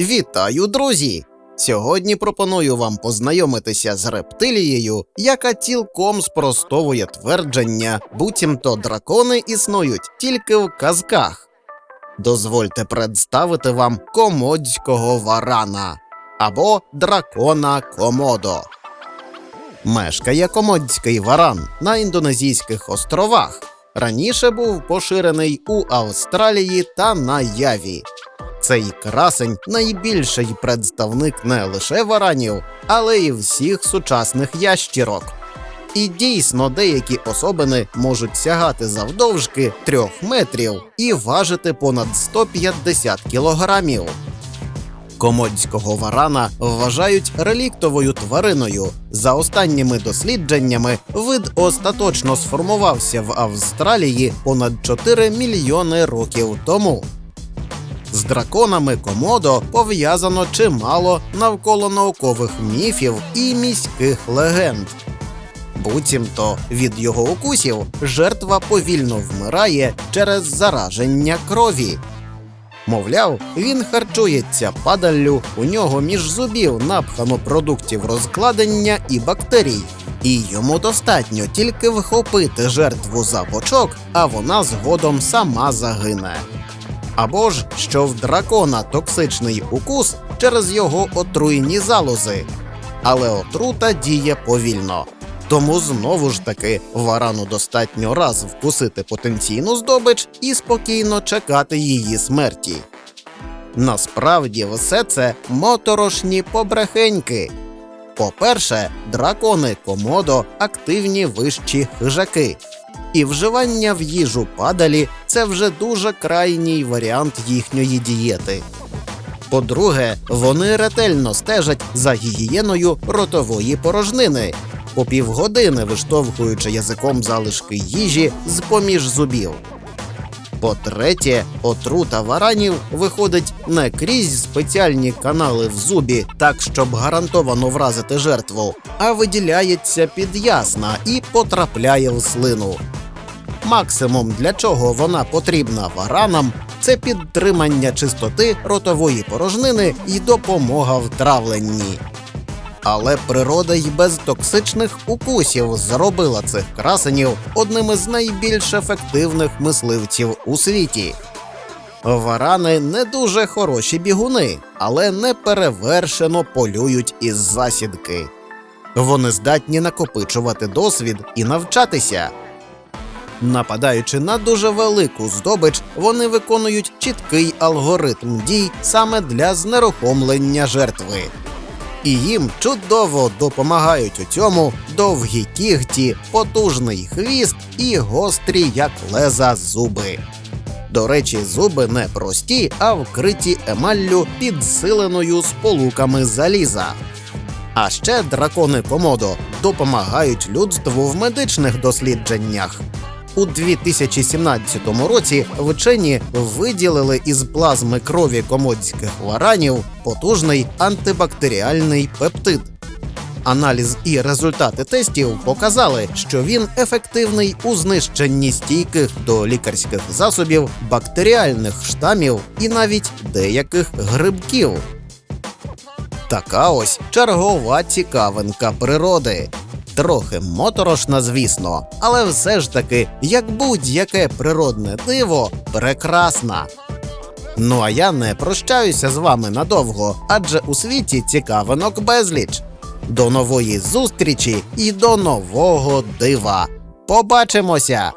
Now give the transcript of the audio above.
Вітаю, друзі! Сьогодні пропоную вам познайомитися з рептилією, яка цілком спростовує твердження, буцімто дракони існують тільки в казках. Дозвольте представити вам комодського варана або дракона Комодо. Мешкає комодський варан на індонезійських островах. Раніше був поширений у Австралії та на Яві. Цей красень найбільший представник не лише варанів, але й всіх сучасних ящірок. І дійсно деякі особини можуть сягати завдовжки трьох метрів і важити понад 150 кілограмів. Комодського варана вважають реліктовою твариною. За останніми дослідженнями, вид остаточно сформувався в Австралії понад 4 мільйони років тому. З драконами Комодо пов'язано чимало навколо наукових міфів і міських легенд. Буцімто від його укусів жертва повільно вмирає через зараження крові. Мовляв, він харчується падаллю, у нього між зубів напхано продуктів розкладення і бактерій, і йому достатньо тільки вхопити жертву за бочок, а вона згодом сама загине. Або ж що в дракона токсичний укус через його отруйні залози. Але отрута діє повільно. Тому знову ж таки варану достатньо раз вкусити потенційну здобич і спокійно чекати її смерті. Насправді все це моторошні побрехеньки. По-перше, дракони комодо активні вищі хижаки, і вживання в їжу падалі це вже дуже крайній варіант їхньої дієти. По-друге, вони ретельно стежать за гігієною ротової порожнини, по півгодини виштовхуючи язиком залишки їжі з поміж зубів. По-третє, отрута варанів виходить не крізь спеціальні канали в зубі, так щоб гарантовано вразити жертву, а виділяється під'ясна і потрапляє в слину. Максимум, для чого вона потрібна варанам, це підтримання чистоти ротової порожнини і допомога в травленні. Але природа й без токсичних укусів зробила цих красенів одним із найбільш ефективних мисливців у світі. Варани не дуже хороші бігуни, але не перевершено полюють із засідки. Вони здатні накопичувати досвід і навчатися. Нападаючи на дуже велику здобич, вони виконують чіткий алгоритм дій саме для знерухомлення жертви. І їм чудово допомагають у цьому довгі кігті, потужний хвіст і гострі, як леза, зуби. До речі, зуби не прості, а вкриті емаллю підсиленою сполуками заліза. А ще дракони Комодо допомагають людству в медичних дослідженнях. У 2017 році вчені виділили із плазми крові комодських варанів потужний антибактеріальний пептид. Аналіз і результати тестів показали, що він ефективний у знищенні стійких до лікарських засобів, бактеріальних штамів і навіть деяких грибків. Така ось чергова цікавинка природи. Трохи моторошна, звісно, але все ж таки, як будь-яке природне диво, прекрасна. Ну а я не прощаюся з вами надовго, адже у світі цікавинок безліч. До нової зустрічі і до нового дива. Побачимося!